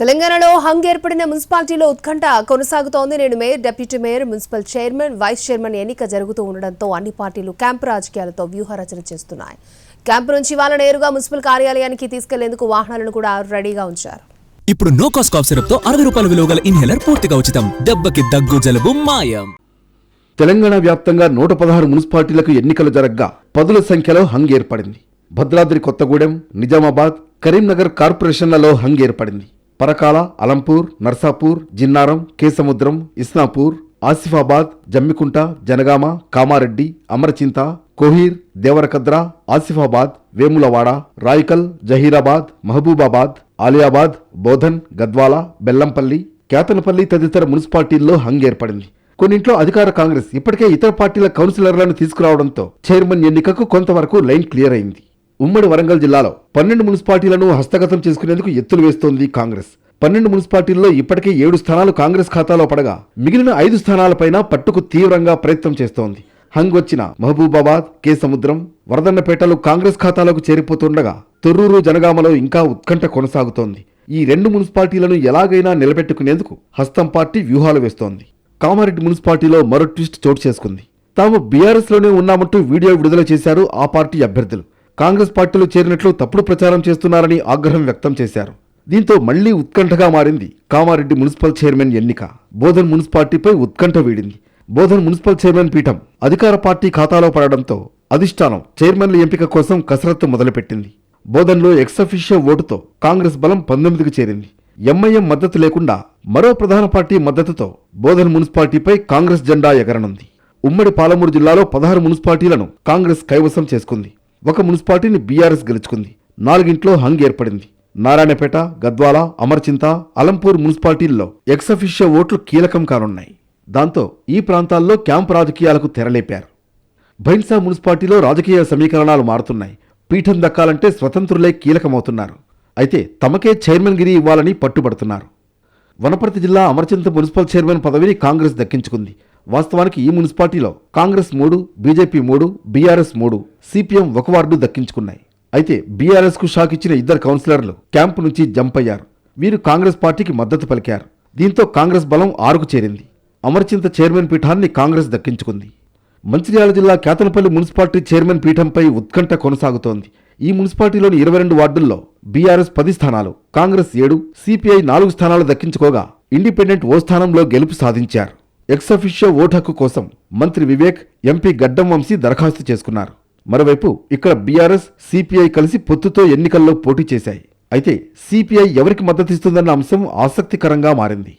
తెలంగాణలో హంగ్ ఏర్పడిన మున్సిపాలిటీలో ఉత్కంఠ కొనసాగుతోంది. నేడు mayor deputy mayor municipal chairman vice chairman ఎన్నిక జరుగుతూ ఉండడంతో అన్ని పార్టీలు క్యాంపు రాజకీయాలతో వ్యూహరచన చేస్తున్నాయి. క్యాంపు నుంచి వాళ్ళ నేరుగా మున్సిపల్ కార్యాలయానికి తీసుకెళ్ళేందుకు వాహనాలను కూడా రెడీగా ఉంచారు. ఇప్పుడు నో కాస్ట్ కాఫ్ సిరప్తో అరవై రూపాయల విలువ గల ఇన్హేలర్ పూర్తిగా ఉచితం. దెబ్బకి దగ్గు జలుబు మాయం. తెలంగాణ వ్యాప్తంగా నూట పదహారు మున్సిపాలిటీలకు ఎన్నికలు జరగ్గా పదుల సంఖ్యలో హంగ్ ఏర్పడింది. భద్రాద్రి కొత్తగూడెం నిజామాబాద్ కరీంనగర్ కార్పొరేషన్లలో హంగ్ ఏర్పడింది. పరకాల అలంపూర్ నర్సాపూర్ జిన్నారం కేసముద్రం ఇస్నాపూర్ ఆసిఫాబాద్ జమ్మికుంట జనగామ కామారెడ్డి అమరచింత కోహీర్ దేవరకద్ర ఆసిఫాబాద్ వేములవాడ రాయికల్ జహీరాబాద్ మహబూబాబాద్ ఆలియాబాద్ బోధన్ గద్వాల బెల్లంపల్లి కేతనపల్లి తదితర మున్సిపాలిటీల్లో హంగ్ ఏర్పడింది. కొన్నింట్లో అధికార కాంగ్రెస్ ఇప్పటికే ఇతర పార్టీల కౌన్సిలర్లను తీసుకురావడంతో చైర్మన్ ఎన్నికకు కొంతవరకు లైన్ క్లియర్ అయింది. ఉమ్మడి వరంగల్ జిల్లాలో పన్నెండు మున్సిపాలిటీలను హస్తగతం చేసుకునేందుకు ఎత్తులు వేస్తోంది కాంగ్రెస్. పన్నెండు మున్సిపాలిటీల్లో ఇప్పటికే ఏడు స్థానాలు కాంగ్రెస్ ఖాతాలో పడగా మిగిలిన ఐదు స్థానాలపైన పట్టుకు తీవ్రంగా ప్రయత్నం చేస్తోంది. హంగ్ వచ్చిన మహబూబాబాద్ కే సముద్రం వరదన్నపేటలు కాంగ్రెస్ ఖాతాలోకి చేరిపోతుండగా తొర్రూరు జనగామలో ఇంకా ఉత్కంఠ కొనసాగుతోంది. ఈ రెండు మున్సిపాలిటీలను ఎలాగైనా నిలబెట్టుకునేందుకు హస్తం పార్టీ వ్యూహాలు వేస్తోంది. కామారెడ్డి మున్సిపాలిటీలో మరో ట్విస్ట్ చోటు చేసుకుంది. తాము బీఆర్ఎస్లోనే ఉన్నామంటూ వీడియో విడుదల చేశారు ఆ పార్టీ అభ్యర్థులు. కాంగ్రెస్ పార్టీలో చేరినట్లు తప్పుడు ప్రచారం చేస్తున్నారని ఆగ్రహం వ్యక్తం చేశారు. దీంతో మళ్ళీ ఉత్కంఠగా మారింది కామారెడ్డి మున్సిపల్ చైర్మన్ ఎన్నిక. బోధన్ మున్సిపాలిటీపై ఉత్కంఠ వీడింది. బోధన్ మున్సిపల్ చైర్మన్ పీఠం అధికార పార్టీ ఖాతాలో పడడంతో అధిష్టానం చైర్మన్ల ఎంపిక కోసం కసరత్తు మొదలుపెట్టింది. బోధన్లో ఎక్సఫిషియో ఓటుతో కాంగ్రెస్ బలం పంతొమ్మిదికి చేరింది. ఎంఐఎం మద్దతు లేకుండా మరో ప్రధాన పార్టీ మద్దతుతో బోధన్ మున్సిపాలిటీపై కాంగ్రెస్ జెండా ఎగరనుంది. ఉమ్మడి పాలమూరు జిల్లాలో పదహారు మున్సిపాలిటీలను కాంగ్రెస్ కైవసం చేసుకుంది. ఒక మున్సిపాలిటీని బీఆర్ఎస్ గెలుచుకుంది. నాలుగింట్లో హంగ్ ఏర్పడింది. నారాయణపేట గద్వాల అమర్చింత అలంపూర్ మున్సిపాలిటీల్లో ఎక్సఫిషియో ఓట్లు కీలకం కానున్నాయి. దాంతో ఈ ప్రాంతాల్లో క్యాంప్ రాజకీయాలకు తెరలేపారు. భైన్సా మున్సిపాలిటీలో రాజకీయ సమీకరణాలు మారుతున్నాయి. పీఠం దక్కాలంటే స్వతంత్రులే కీలకమవుతున్నారు. అయితే తమకే చైర్మన్ గిరి ఇవ్వాలని పట్టుబడుతున్నారు. వనపర్తి జిల్లా అమర్చింత మున్సిపల్ చైర్మన్ పదవిని కాంగ్రెస్ దక్కించుకుంది. వాస్తవానికి ఈ మున్సిపాలిటీలో కాంగ్రెస్ మూడు బీజేపీ మూడు బీఆర్ఎస్ మూడు సిపిఎం ఒక వార్డు దక్కించుకున్నాయి. అయితే బీఆర్ఎస్కు షాక్ ఇచ్చిన ఇద్దరు కౌన్సిలర్లు క్యాంపు నుంచి జంప్ అయ్యారు. వీరు కాంగ్రెస్ పార్టీకి మద్దతు పలికారు. దీంతో కాంగ్రెస్ బలం ఆరుకు చేరింది. అమర్చింత చైర్మన్ పీఠాన్ని కాంగ్రెస్ దక్కించుకుంది. మంచిర్యాల జిల్లా కేతనపల్లి మున్సిపాలిటీ చైర్మన్ పీఠంపై ఉత్కంఠ కొనసాగుతోంది. ఈ మున్సిపాలిటీలోని ఇరవై రెండు వార్డుల్లో బీఆర్ఎస్ పది స్థానాలు కాంగ్రెస్ ఏడు సిపిఐ నాలుగు స్థానాలు దక్కించుకోగా ఇండిపెండెంట్ ఓ స్థానంలో గెలుపు సాధించారు. ఎక్సఫిషియో ఓటు హక్కు కోసం మంత్రి వివేక్ ఎంపీ గడ్డం వంశీ దరఖాస్తు చేసుకున్నారు. మరోవైపు ఇక్కడ బీఆర్ఎస్ సిపిఐ కలిసి పొత్తుతో ఎన్నికల్లో పోటీ చేశాయి. అయితే సిపిఐ ఎవరికి మద్దతిస్తుందన్న అంశం ఆసక్తికరంగా మారింది.